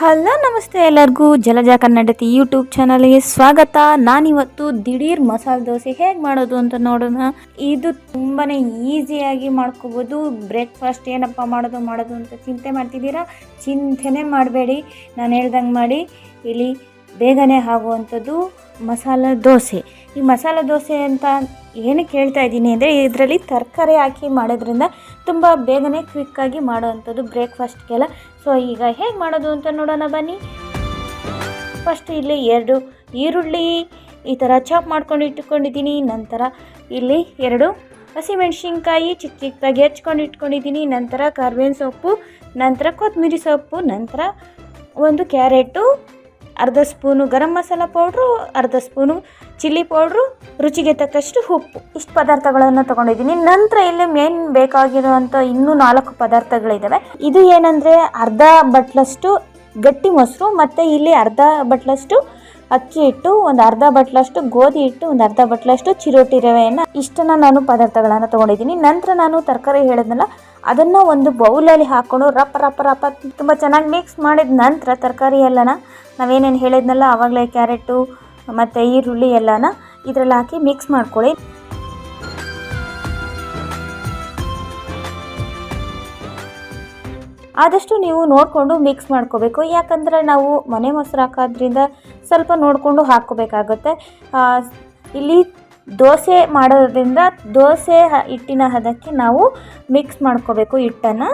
Hello, ನಮಸ್ತೆ ಎಲ್ಲರಿಗೂ. ಜಲಜ ಕನ್ನಡತಿ YouTube ಚಾನಲ್ಗೆ ಸ್ವಾಗತ. ನಾನಿವತ್ತು ದಿಢೀರ್ ಮಸಾಲೆ ದೋಸೆ ಹೇಗೆ ಮಾಡೋದು ಅಂತ ನೋಡೋಣ. ಇದು ತುಂಬಾ ಈಸಿಯಾಗಿ ಮಾಡ್ಕೋಬೋದು. ಬ್ರೇಕ್ಫಾಸ್ಟ್ ಏನಪ್ಪ ಮಾಡೋದು ಮಾಡೋದು ಅಂತ ಚಿಂತೆ ಮಾಡ್ತಿದ್ದೀರಾ? ಚಿಂತೆನೇ ಮಾಡಬೇಡಿ. ನಾನು ಹೇಳ್ದಂಗೆ ಮಾಡಿ. ಇಲ್ಲಿ ಬೇಗನೆ ಆಗುವಂಥದ್ದು ಮಸಾಲ ದೋಸೆ. ಈ ಮಸಾಲ ದೋಸೆ ಅಂತ ಏನು ಹೇಳ್ತಾ ಇದ್ದೀನಿ ಅಂದರೆ ಇದರಲ್ಲಿ ತರಕಾರಿ ಹಾಕಿ ಮಾಡೋದ್ರಿಂದ ತುಂಬ ಬೇಗನೆ ಕ್ವಿಕ್ಕಾಗಿ ಮಾಡೋವಂಥದ್ದು ಬ್ರೇಕ್ಫಾಸ್ಟ್ಗೆಲ್ಲ ಸೊ ಈಗ ಹೇಗೆ ಮಾಡೋದು ಅಂತ ನೋಡೋಣ ಬನ್ನಿ. ಫಸ್ಟ್ ಇಲ್ಲಿ ಎರಡು ಈರುಳ್ಳಿ ಈ ಥರ ಚಾಪ್ ಮಾಡ್ಕೊಂಡು ಇಟ್ಕೊಂಡಿದ್ದೀನಿ. ನಂತರ ಇಲ್ಲಿ ಎರಡು ಹಸಿಮೆಣ್ಸಿನ್ಕಾಯಿ ಚಿಕ್ಕ ಚಿಕ್ಕದಾಗಿ ಹೆಚ್ಕೊಂಡು ಇಟ್ಕೊಂಡಿದ್ದೀನಿ. ನಂತರ ಕರ್ಬೇವಿನ ಸೊಪ್ಪು, ನಂತರ ಕೊತ್ತಂಬರಿ ಸೊಪ್ಪು, ನಂತರ ಒಂದು ಕ್ಯಾರೆಟು ಅರ್ಧ ಸ್ಪೂನು ಗರಂ ಮಸಾಲ ಪೌಡ್ರು, ಅರ್ಧ ಸ್ಪೂನು ಚಿಲ್ಲಿ ಪೌಡ್ರು, ರುಚಿಗೆ ತಕ್ಕಷ್ಟು ಉಪ್ಪು. ಇಷ್ಟು ಪದಾರ್ಥಗಳನ್ನು ತಗೊಂಡಿದ್ದೀನಿ. ನಂತರ ಇಲ್ಲಿ ಮೇನ್ ಬೇಕಾಗಿರುವಂಥ ಇನ್ನೂ ನಾಲ್ಕು ಪದಾರ್ಥಗಳಿದ್ದಾವೆ ಇದು ಏನಂದರೆ ಅರ್ಧ ಬಟ್ಲಷ್ಟು ಗಟ್ಟಿ ಮೊಸರು ಮತ್ತು ಇಲ್ಲಿ ಅರ್ಧ ಬಟ್ಲಷ್ಟು ಅಕ್ಕಿ ಹಿಟ್ಟು, ಒಂದು ಅರ್ಧ ಬಟ್ಲಷ್ಟು ಗೋಧಿ ಹಿಟ್ಟು, ಒಂದು ಅರ್ಧ ಬಟ್ಲಷ್ಟು ಚಿರೋಟಿ ರವೆಯನ್ನು ಇಷ್ಟನ್ನು ನಾನು ಪದಾರ್ಥಗಳನ್ನು ತೊಗೊಂಡಿದ್ದೀನಿ. ನಂತರ ನಾನು ತರಕಾರಿ ಹೇಳಿದ್ನಲ್ಲ ಅದನ್ನು ಒಂದು ಬೌಲಲ್ಲಿ ಹಾಕ್ಕೊಂಡು ರಪ್ಪ ರಪ್ಪ ರಪ್ಪ ತುಂಬ ಚೆನ್ನಾಗಿ ಮಿಕ್ಸ್ ಮಾಡಿದ ನಂತರ ತರಕಾರಿ ಎಲ್ಲನ ನಾವೇನೇನು ಹೇಳಿದ್ನಲ್ಲ, ಆವಾಗಲೇ ಕ್ಯಾರೆಟು ಮತ್ತು ಈರುಳ್ಳಿ ಎಲ್ಲನ ಇದರಲ್ಲಿ ಹಾಕಿ ಮಿಕ್ಸ್ ಮಾಡ್ಕೊಳ್ಳಿ. ಆದಷ್ಟು ನೀವು ನೋಡಿಕೊಂಡು ಮಿಕ್ಸ್ ಮಾಡ್ಕೋಬೇಕು. ಯಾಕಂದರೆ ನಾವು ಮನೆ ಮೊಸರು ಹಾಕೋದ್ರಿಂದ ಸ್ವಲ್ಪ ನೋಡಿಕೊಂಡು ಹಾಕ್ಕೋಬೇಕಾಗುತ್ತೆ. ಇಲ್ಲಿ ದೋಸೆ ಮಾಡೋದ್ರಿಂದ ದೋಸೆ ಹಿಟ್ಟಿನ ಹದಕ್ಕೆ ನಾವು ಮಿಕ್ಸ್ ಮಾಡ್ಕೋಬೇಕು ಹಿಟ್ಟನ್ನು.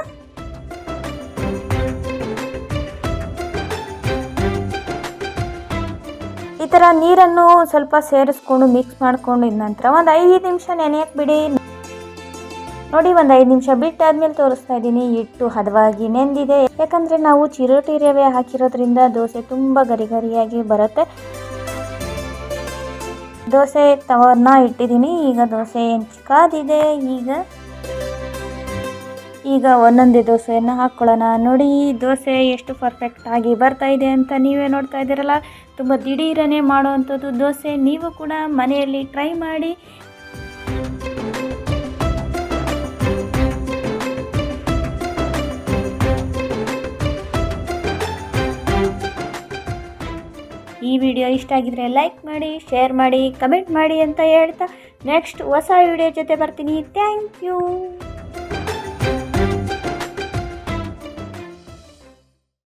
ಈ ಥರ ನೀರನ್ನು ಸ್ವಲ್ಪ ಸೇರಿಸ್ಕೊಂಡು ಮಿಕ್ಸ್ ಮಾಡ್ಕೊಂಡಿದ ನಂತರ ಒಂದು ಐದು ನಿಮಿಷ ನೆನೆಯಕ್ಕೆ ಬಿಡಿ. ನೋಡಿ ಒಂದು ಐದು ನಿಮಿಷ ಬಿಟ್ಟಾದ್ಮೇಲೆ ತೋರಿಸ್ತಾ ಇದ್ದೀನಿ ಹಿಟ್ಟು ಹದವಾಗಿ ನೆಂದಿದೆ. ಯಾಕಂದರೆ ನಾವು ಚಿರೋಟಿ ರವೆ ಹಾಕಿರೋದ್ರಿಂದ ದೋಸೆ ತುಂಬ ಗರಿಗರಿಯಾಗಿ ಬರುತ್ತೆ. ದೋಸೆ ತವರ್ನ ಇಟ್ಟಿದ್ದೀನಿ. ಈಗ ದೋಸೆ ಕಾದಿದೆ ಈಗ ಈಗ ಒಂದೊಂದೇ ದೋಸೆಯನ್ನು ಹಾಕ್ಕೊಳ್ಳೋಣ ನೋಡಿ, ದೋಸೆ ಎಷ್ಟು ಪರ್ಫೆಕ್ಟ್ ಆಗಿ ಬರ್ತಾ ಇದೆ ಅಂತ ನೀವೇ ನೋಡ್ತಾ ಇದ್ದೀರಲ್ಲ. ತುಂಬ ದಿಢೀರನೇ ಮಾಡುವಂಥದ್ದು ದೋಸೆ. ನೀವು ಕೂಡ ಮನೆಯಲ್ಲಿ ಟ್ರೈ ಮಾಡಿ. ಈ ವಿಡಿಯೋ ಇಷ್ಟ ಆಗಿದ್ರೆ ಲೈಕ್ ಮಾಡಿ ಶೇರ್ ಮಾಡಿ ಕಮೆಂಟ್ ಮಾಡಿ ಅಂತ ಹೇಳ್ತಾ ನೆಕ್ಸ್ಟ್ ಹೊಸ ವಿಡಿಯೋ ಜೊತೆ ಬರ್ತೀನಿ. Thank you